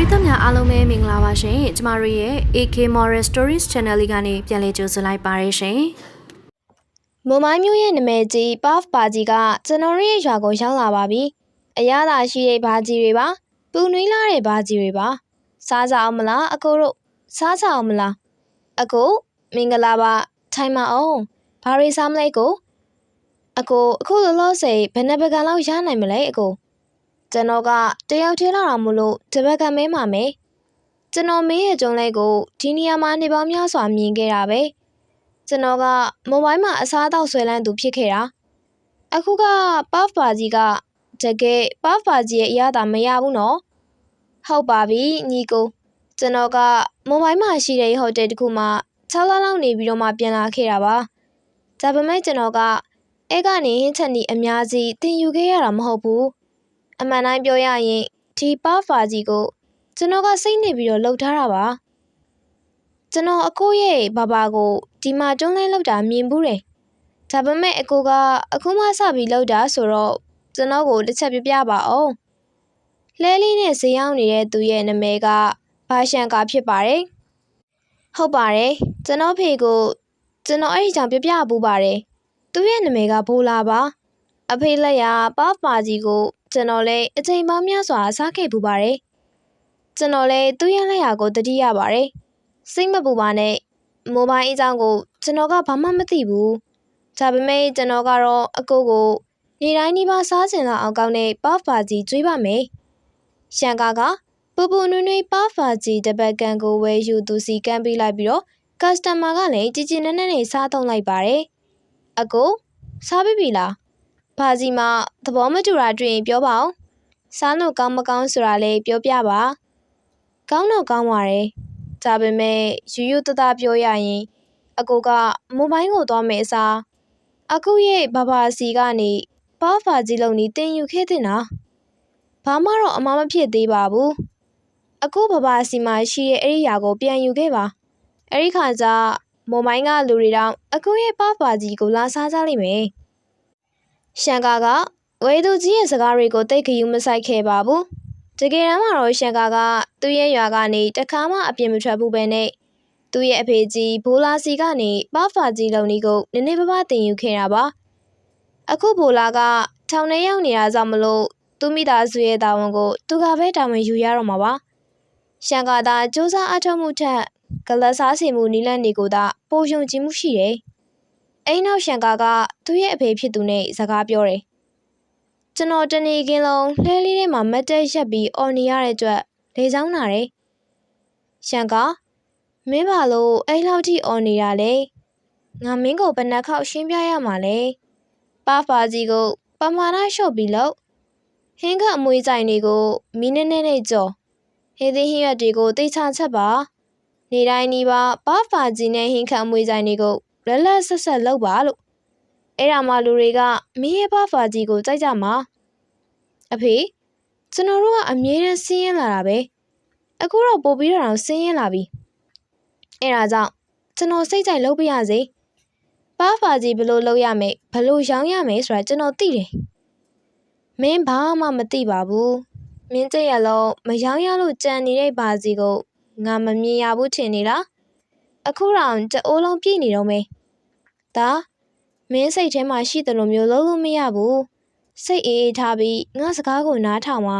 ရိသတ်များအားလုံးပဲမင်္ဂလာပါရှင်ကျမတို့ရဲ့ AK Moral Stories Channel လေးကနေပြန်လည်ကြိုဆိုလိုက်ပါရရှင်မွန်မိုင်းမျိုးရဲ့နာမည်ကြီး Puff ပါကြီးကကျွန်တော်တို့ရဲ့ရွာကိုရောက်လာပါပြီ။အရသာရှိတဲ့ဘာကြီးတွေပါ။ပူနွေးလာတဲ့ဘာကြီးတွေပါ။စားကြအောင်မလားအကိုတို့စားကြအောင်မလားအကိုမင်္ဂလာပါထိုင်မအောင်ဘာတွေစားမလဲကိုအကိုအခုလောလောဆယ်ဘယ်နှပကံလောက်ရနိုင်မလဲအကို ကျွန်တော်ကတယောက်တည်းလာတာမို့လို့တပတ်ကမဲမှာမယ်ကျွန်တော်မင်းရဲ့ကြုံလိုက်ကိုဒီနေရာမှာနေပေါင်းများစွာမြင်ခဲ့တာပဲကျွန်တော်ကမိုဘိုင်းမှာအစားအသောက်ဆွဲလန်းသူဖြစ်ခဲ့တာအခုက puff ပါကြီးကတကယ် puff ပါကြီးရဲ့အရသာမရဘူးနော်ဟုတ်ပါပြီညီကိုကျွန်တော်ကမိုဘိုင်းမှာရှိတဲ့ဟိုတယ်တစ်ခုမှာ6လလောက်နေပြီးတော့မှပြန်လာခဲ့တာပါဒါပေမဲ့ကျွန်တော်ကအဲကနေဟင်းချက်နီအများကြီးတင်ယူခဲ့ရတာမဟုတ်ဘူး အမှန်တိုင်းပြောရရင်ဒီ puff ပါကြီးကိုကျွန်တော်ကစိတ်နေပြီးတော့လှုပ်ထားတာပါကျွန်တော်အကိုရဲ့ဘာဘာကိုဒီမှာတွန်းလဲလောက်တာမြင်ဘူးတယ်။ဒါပေမဲ့အကိုကအခုမှစပြီးလောက်တာဆိုတော့ကျွန်တော်ကိုတစ်ချက်ပြပြပါအောင်။လဲလေးနဲ့ဈေးရောက်နေတဲ့သူရဲ့နာမည်ကဘာရှန်ကာဖြစ်ပါတယ်။ဟုတ်ပါတယ်။ကျွန်တော်ဖေကိုကျွန်တော်အဲ့ဒီကြောင့်ပြပြပူပါတယ်။သူရဲ့နာမည်ကဘိုလာပါ။အဖေလက်ရပါပါကြီးကို ကျွန်တော်လည်းအချိန်ပေါင်းများစွာစားခဲ့ပူပါတယ်။ကျွန်တော်လည်းသူ့ရဲ့လက်ရကိုတတိရပါတယ်။စိတ်မပူပါနဲ့မိုဘိုင်းအကြောင်းကိုကျွန်တော်ကဘာမှမသိဘူးဒါပေမဲ့ကျွန်တော်ကတော့အကိုကိုနေတိုင်းဒီပါစားစင်လာအောင်ကောင်းတဲ့ပါဖာကြီးကျွေးပါမယ်ရှန်ကာကပူပူနွေ့နွေ့ပါဖာကြီးတပတ်ကန်ကိုဝယ်ယူသူစီကမ်းပေးလိုက်ပြီးတော့ကစတမာကလည်းကြည်ကြည်နက်နက်နဲ့စားသုံးလိုက်ပါတယ်အကိုစားပြီပြီလား ဘာကြီးမသဘောမတူတာတွေ့ရင်ပြောပါအောင်စားလို့ကောင်းမကောင်းဆိုတာလည်းပြောပြပါကောင်းတော့ကောင်းပါတယ်ဒါပေမဲ့ယူယူတတပြောရရင်အကူကမိုဘိုင်းကိုသွားမယ်အစားအကူရဲ့ဘဘာစီကနေပါဖာကြီးလုံးကြီးတင်ယူခဲ့တဲ့နာဘာမှတော့အမမဖြစ်သေးပါဘူးအကူဘဘာစီမှာရှိတဲ့အဲ့ဒီຢာကိုပြန်ယူခဲ့ပါအဲ့ဒီခါကျမိုဘိုင်းကလူတွေတောင်အကူရဲ့ပါဖာကြီးကိုလာစားကြလိမ့်မယ် ရှန်ကာကဝေသူကြီးရဲ့စကားတွေကိုတိတ်ခယူမဆိုင်ခဲ့ပါဘူးတကယ်တမ်းမှာတော့ရှန်ကာကသူ့ရဲ့ရွာကနေတခါမှအပြင်မထွက်ဘူးပဲနဲ့သူ့ရဲ့အဖေကြီးဘိုလာစီကနေပါဖာကြီးလုံနီကိုနည်းနည်းပါးပါးတင်ယူခဲ့တာပါအခုဘိုလာကထောင်ထဲရောက်နေတာကြောင့်မလို့သူ့မိသားစုရဲ့တာဝန်ကိုသူကပဲတာဝန်ယူရတော့မှာပါရှန်ကာသာစူးစမ်းအထောက်မှုထက်ကလတ်စားစီမှုနီလန့်နေကိုသာပိုယုံကြည်မှုရှိတယ် အိမ်နောက်ရှန်ကာကသူ့ရဲ့အဖေဖြစ်သူနဲ့စကားပြောတယ်ကျွန်တော်တနေကင်းလုံးလှဲလေးထဲမှာမတ်တက်ရက်ပြီးအော်နေရတဲ့အတွက်လေချောင်းနာတယ်။ရှန်ကမင်းဘာလို့အဲ့လောက်ထိအော်နေတာလဲ။ငါမင်းကိုဘယ်နှခေါက်ရှင်းပြရမှာလဲ။ပါဖာကြီးကိုပမာဏလျှော့ပြီးလို့ဟင်းကအမွေးကြိုင်တွေကိုမီးနဲ့နဲ့နဲ့ကြော်ဟင်းသီးဟင်းရွက်တွေကိုတိတ်ချချက်ပါ။နေတိုင်းဒီပါပါဖာကြီးနဲ့ဟင်းခအမွေးကြိုင်တွေကို လက်လက်ဆက်ဆက်လုပ်ပါလို့အဲ့ဒါမှလူတွေကမင်းရဲ့ဘဖာကြီးကိုကြိုက်ကြမှာအဖေကျွန်တော်တို့ကအမြဲတမ်းဆင်းရဲလာတာပဲအခုတော့ပို့ပြီးတော့ဆင်းရဲလာပြီအဲ့ဒါကြောင့်ကျွန်တော်စိတ်ကြိုက်လုပ်ပြရစေဘဖာကြီးဘလို့လုပ်ရမယ်ဘလို့ရောင်းရမယ်ဆိုတာကျွန်တော်သိတယ်မင်းဘာမှမသိပါဘူးမင်းကြည့်ရလို့မရောင်းရလို့ကြံနေတဲ့ဘာစီကိုငါမမြင်ရဘူးထင်နေလားအခုတော့တအိုးလုံးပြည့်နေတော့မယ် ဒါမင်းစိတ်ထဲမှာရှိတယ်လို့မျိုးလုံးလို့မရဘူးစိတ်အေးအေးထားပြီးငါစကားကိုနားထောင်ပါ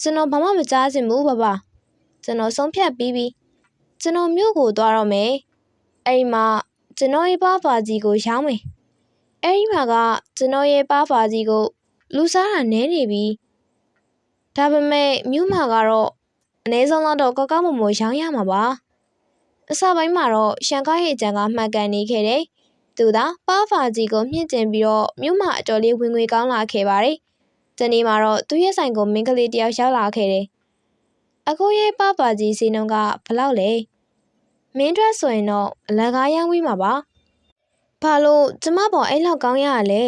ကျွန်တော်ဘာမှမကြားချင်ဘူးဘဘကျွန်တော်ဆုံးဖြတ်ပြီးပြီကျွန်တော်မြို့ကိုသွားတော့မယ်အဲ့ဒီမှာကျွန်တော်ရဲ့ပါဖာကြီးကိုရောင်းမယ်အဲ့ဒီမှာကကျွန်တော်ရဲ့ပါဖာကြီးကိုလူစားတာနဲနေပြီဒါပေမဲ့မြို့မှာကတော့အနည်းဆုံးတော့ကောက်ကောက်မမရောင်းရမှာပါ အစပိုင်းမှာတော့ရှန်ကားရဲ့အကြံကမှတ်ကန်နေခဲ့တယ်သူသာပါဖာကြီးကိုမြင့်တင်ပြီးတော့မြို့မှာအတော်လေးဝင်ငွေကောင်းလာခဲ့ပါတယ်။ဒီနေ့မှာတော့သူ့ရဲ့ဆိုင်ကိုမင်းကလေးတယောက်ရောက်လာခဲ့တယ်။အခုရဲ့ပါဖာကြီးစီနုံကဘလောက်လဲ။မင်းတို့ဆိုရင်တော့အလကားရောင်းဝေးမှာပါ။ဘာလို့ကျမပေါ်အဲ့လောက်ကောင်းရရလဲ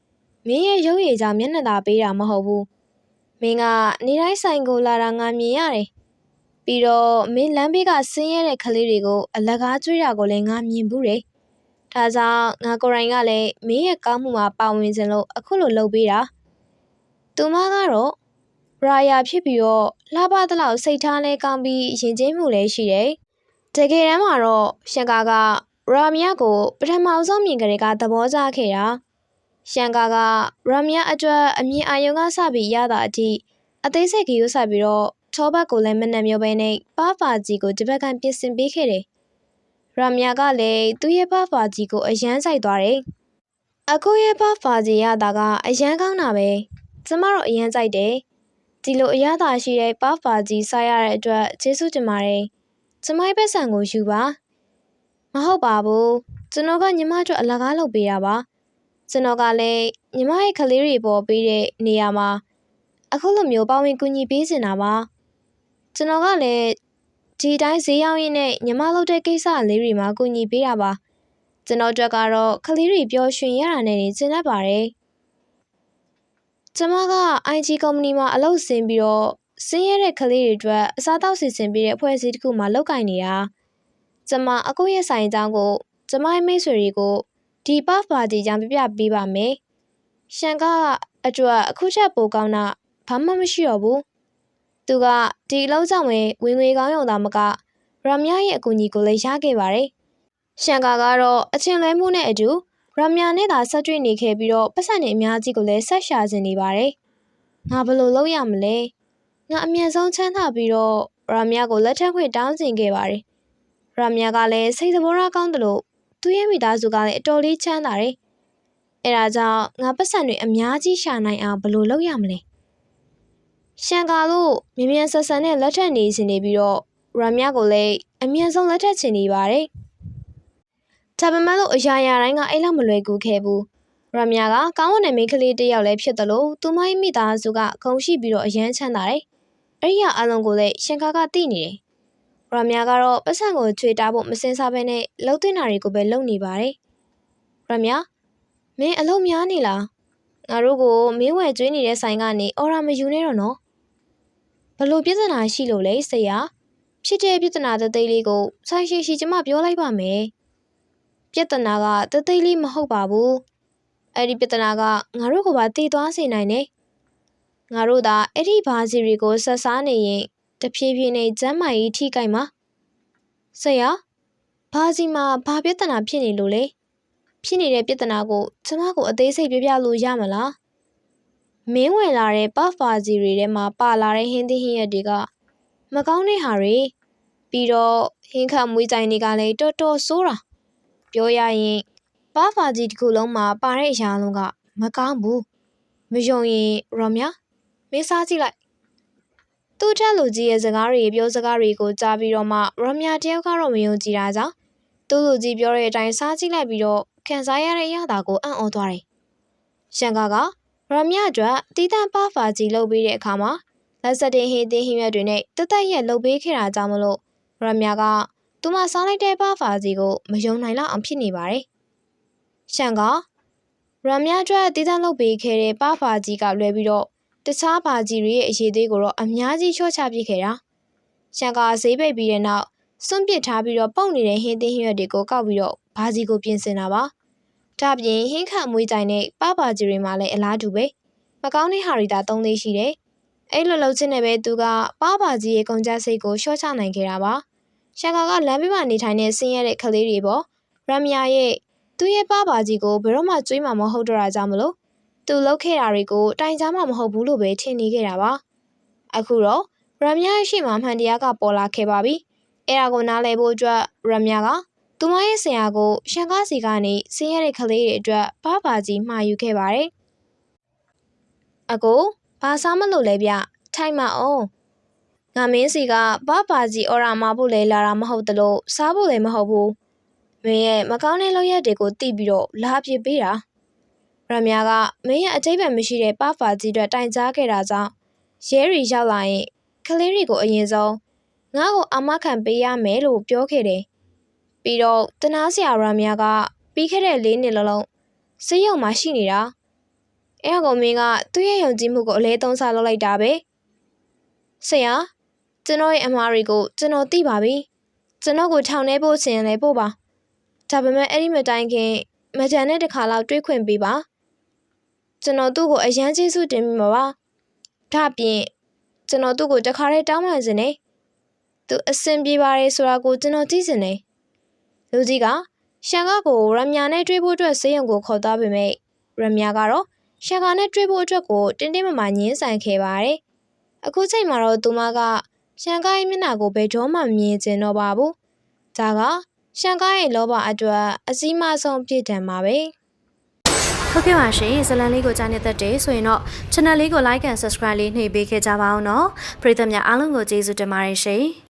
။မင်းရဲ့ရုပ်ရည်ကြောင့်မျက်နှာသာပေးတာမဟုတ်ဘူး။မင်းကနေတိုင်းဆိုင်ကိုလာတာငါမြင်ရတယ်။ ပြီးတော့မင်းလမ်းဘေးကဆင်းရဲတဲ့ကလေးတွေကိုအလကားကျွေးတာကိုလည်းငါမြင်ဘူးတယ်။ဒါကြောင့်ငါကိုယ်တိုင်ကလည်းမင်းရဲ့ကောင်းမှုမှာပါဝင်ခြင်းလို့အခုလိုလုပ်ပေးတာ။သူမကတော့ရာယာဖြစ်ပြီးတော့လှပသလောက်စိတ်ထားလဲကောင်းပြီးရင်ကျင်းမှုလည်းရှိတယ်တကယ်တမ်းမှာတော့ရှန်ကာကရာမီယာကိုပထမဆုံးမြင်ကြတဲ့ကသဘောကျခဲ့တာရှန်ကာကရာမီယာအတွက်အမြင်အာရုံကစပြီးရတာအထိအသေးစိတ်ကယူဆပြီးတော့ ထောဘတ်ကိုလည်းမနှံ့မျိုးပဲနဲ့ပါဖာကြီးကိုဒီဘက်ကပြင်ဆင်ပေးခဲ့တယ်ရာမီယာကလည်းသူ့ရဲ့ပါဖာကြီးကိုအယမ်းဆိုင်သွားတယ်အခုရဲ့ပါဖာကြီးရတာကအယမ်းကောင်းတာပဲကျမတို့အယမ်းကြိုက်တယ်ဒီလိုအရသာရှိတဲ့ပါဖာကြီးစားရတဲ့အတွက်ကျေးဇူးတင်ပါတယ်ကျမရဲ့ပတ်စံကိုယူပါမဟုတ်ပါဘူးကျွန်တော်ကညီမတို့အလကားလုပ်ပေးတာပါကျွန်တော်ကလည်းညီမရဲ့ကလေးတွေပေါ်ပေးတဲ့နေရာမှာအခုလိုမျိုးပါဝင်ကူညီပေးနေတာပါ ကျွန်တော်ကလည်းဒီတိုင်းဈေးရောက်ရင်းနဲ့ညီမလုပ်တဲ့ကိစ္စလေးတွေမှာကူညီပေးတာပါကျွန်တော်တို့ကတော့ကလေးတွေပျော်ရွှင်ရတာနဲ့နေကျင်တတ်ပါတယ်ကျမက IG ကုမ္ပဏီမှာအလုပ်ဆင်းပြီးတော့ဆင်းရဲတဲ့ကလေးတွေအတွက်အစားအသောက်စီစဉ်ပေးတဲ့အဖွဲ့အစည်းတစ်ခုမှာလုပ်ကိုင်နေတာကျမအခုရဲ့ဆိုင်အကြောင်းကိုကျမရဲ့မိတ်ဆွေတွေကိုဒီ puff party ကြောင့်ပြပြပေးပါမယ်ရှန်ကအတွက်အခုချက်ပိုကောင်းတာဘာမှမရှိတော့ဘူး သူကဒီအလုပ်ကြောင့်ပဲဝင်ငွေကောင်းရုံသာမကရမယာရဲ့အကူအညီကိုလည်းရခဲ့ပါတယ်ရှန်ကာကတော့အချင်းလွဲမှုနဲ့အတူရမယာနဲ့သာဆက်တွေ့နေခဲ့ပြီးတော့ပတ်စံနေအများကြီးကိုလည်းဆက်ရှာနေနေပါတယ်ငါဘယ်လိုလုပ်ရမလဲငါအမြန်ဆုံးချမ်းသာပြီးတော့ရမယာကိုလက်ထပ်ခွင့်တောင်းကျင်ခဲ့ပါတယ်ရမယာကလည်းစိတ်သဘောထားကောင်းတယ်လို့သူ့ရဲ့မိသားစုကလည်းအတော်လေးချမ်းသာတယ်အဲဒါကြောင့်ငါပတ်စံတွေအများကြီးရှာနိုင်အောင်ဘယ်လိုလုပ်ရမလဲ ရှန်ကာလို့မြ мян ဆက်ဆန်နဲ့လက်ထပ်နေစင်နေပြီးတော့ရမယာကိုလည်းအမြန်ဆုံးလက်ထပ်ချင်နေပါတယ်ဒါပေမဲ့လို့အရာရာတိုင်းကအဲ့လောက်မလွယ်ကူခဲ့ဘူးရမယာကကောင်းမွန်တဲ့မိန်းကလေးတစ်ယောက်လည်းဖြစ်တယ်လို့သူမရဲ့မိသားစုကဂုဏ်ရှိပြီးတော့အယမ်းချမ်းသာတယ်အဲ့ဒီအလုံးကိုလည်းရှင်ကာကသိနေတယ်ရမယာကတော့ပတ်စံကိုချွေတာဖို့မစင်စားဘဲနဲ့လှုပ်သွင်းတာတွေကိုပဲလုပ်နေပါတယ်ရမယာမင်းအလုပ်များနေလားငါတို့ကိုမင်းဝယ်ကျွေးနေတဲ့ဆိုင်ကနေအော်ရာမယူနဲ့တော့နော် ဘလို့ပြဿနာရှိလို့လဲဆရာဖြစ်တဲ့ပြဿနာတသိလေးကိုဆိုင်ရှိရှိကျမပြောလိုက်ပါမယ်ပြဿနာကတသိလေးမဟုတ်ပါဘူးအဲ့ဒီပြဿနာကငါတို့ကိုပါတည်သွားစေနိုင်တယ်ငါတို့သာအဲ့ဒီဘာစီတွေကိုဆက်စားနေရင်တဖြည်းဖြည်းနဲ့ကျမ်းမာရေးထိကြိုက်မှာဆရာဘာစီမှာဘာပြဿနာဖြစ်နေလို့လဲဖြစ်နေတဲ့ပြဿနာကိုကျမကိုအသေးစိတ်ပြပြလို့ရမလား မင်းဝင်လာတဲ့ပတ်ဖာစီတွေထဲမှာပါလာတဲ့ဟင်းသီးဟင်းရက်တွေကမကောင်းတဲ့ဟာတွေပြီးတော့ဟင်းခတ်မွေးကြိုင်တွေကလည်းတော်တော်ဆိုးတာပြောရရင်ပတ်ဖာစီတစ်ခုလုံးမှာပါတဲ့အရာလုံးကမကောင်းဘူးမယုံရင်ရော်မြမင်းစားကြည့်လိုက်သူ့ထက်လူကြီးရဲ့စကားတွေပြောစကားတွေကိုကြားပြီးတော့မှရော်မြတယောက်ကတော့မယုံကြည်တာကြောင့်သူ့လူကြီးပြောတဲ့အတိုင်းစားကြည့်လိုက်ပြီးတော့ခံစားရတဲ့အရာတာကိုအံ့ဩသွားတယ်။ရှန်ကာက ရမယအတွက်တီးတန့်ပါဖာကြီးလုပ်ပေးတဲ့အခါမှာလက်စတင်ဟေးသေးဟင်းရွက်တွေနဲ့တသက်ရက်လုပ်ပေးခဲ့တာကြောင့်မလို့ရမယကသူမစားလိုက်တဲ့ပါဖာကြီးကိုမယုံနိုင်လောက်အောင်ဖြစ်နေပါတယ်။ရှန်ကရမယအတွက်တီးတန့်လုပ်ပေးခဲ့တဲ့ပါဖာကြီးကလွယ်ပြီးတော့တခြားပါကြီးတွေရဲ့အရေးသေးကိုတော့အများကြီးချော့ချပစ်ခဲ့တာ။ရှန်ကဈေးပိတ်ပြီးတဲ့နောက်စွန့်ပစ်ထားပြီးတော့ပုတ်နေတဲ့ဟင်းသင်းဟင်းရွက်တွေကိုကောက်ပြီးတော့ဘာကြီးကိုပြင်ဆင်တာပါ။ ဒါပြင်ဟင်းခမွေးကြိုင်နဲ့ပပကြီးတွေမှာလည်းအလားတူပဲ။မကောင်းတဲ့ဟာတွေဒါသုံးသေးရှိတယ်။အဲ့လိုလုပ်ချင်တဲ့ပဲသူကပပကြီးရဲ့ကုန်ကြစိတ်ကိုရှော့ချနိုင်ခဲ့တာပါ။ရှန်ကာကလမ်းဘေးမှာနေထိုင်နေဆင်းရဲတဲ့ကလေးတွေပေါ့။ရမယာရဲ့သူ့ရဲ့ပပကြီးကိုဘယ်တော့မှကြွေးမှာမဟုတ်တော့တာကြောင့်မလို့သူလုပ်ခဲ့တာတွေကိုတိုင်ကြားမှမဟုတ်ဘူးလို့ပဲထင်နေခဲ့တာပါ။အခုတော့ရမယာရဲ့ရှေ့မှာမှန်တရားကပေါ်လာခဲ့ပါပြီ။အဲ့ဒါကိုနားလည်ဖို့အတွက်ရမယာက သူမရဲ့ဆရာကိုရှန်ကားစီကနေဆင်းရဲတဲ့ကလေးတွေအတွက်ဘာဘာကြီးမှာယူခဲ့ပါတယ်။အကိုဘာစားမလို့လဲဗျထိုင်မအောင်ငါမင်းစီကဘာဘာကြီးအော်ရာမဖို့လဲလာတာမဟုတ်တလို့စားဖို့လည်းမဟုတ်ဘူးမင်းရဲ့မကောင်းတဲ့လောက်ရက်တွေကိုတိပြီးတော့လာပြစ်ပေးတာရမယာကမင်းရဲ့အတိတ်ပဲမရှိတဲ့ပါဖာကြီးအတွက်တိုင်ကြားခဲ့တာကြောင့်ရဲရီရောက်လာရင်ကလေးတွေကိုအရင်ဆုံးငါ့ကိုအမခံပေးရမယ်လို့ပြောခဲ့တယ် ပြီးတော့တနာဆရာရမယာကပြီးခဲ့တဲ့၄နှစ်လုံးလုံးစေးရုံမှာရှိနေတာအဲ့ကောင်မင်းကသူ့ရဲ့ယုံကြည်မှုကိုအလဲသုံးစားလုပ်လိုက်တာပဲဆရာကျွန်တော်ရဲ့အမားတွေကိုကျွန်တော်သိပါပြီကျွန်တော်ကိုထောင်ထဲပို့ချင်လဲပို့ပါဒါပေမဲ့အဲ့ဒီမတိုင်ခင်မကြံတဲ့တစ်ခါလောက်တွေးခွင့်ပေးပါကျွန်တော်သူ့ကိုအရန်ကျေးဇူးတင်မိမှာပါဒါပြင်ကျွန်တော်သူ့ကိုတခါတည်းတောင်းပန်စင်နေသူအဆင်ပြေပါတယ်ဆိုတာကိုကျွန်တော်သိစင်နေ လူကြီးကရှန်ကကိုရမ်ယာနဲ့တွေ့ဖို့အတွက်စေးရုံကိုခေါ်သွားပေမဲ့ရမ်ယာကတော့ရှန်ကနဲ့တွေ့ဖို့အတွက်ကိုတင်းတင်းမာမာညှင်းဆိုင်ခဲ့ပါတယ်အခုချိန်မှာတော့သူမကရှန်ကရဲ့မျက်နှာကိုဘယ်တော့မှမမြင်ချင်တော့ပါဘူးဒါကရှန်ကရဲ့လောဘအတွက်အစည်းမဆုံးပြည့်တံပါပဲဟုတ်ကဲ့ပါရှင်ဇလန်လေးကိုကြားနေတတ်တယ်ဆိုရင်တော့ channel လေးကို like and subscribe လေးနှိပ်ပေးခဲ့ကြပါအောင်နော်ပရိသတ်များအားလုံးကိုကျေးဇူးတင်ပါတယ်ရှင်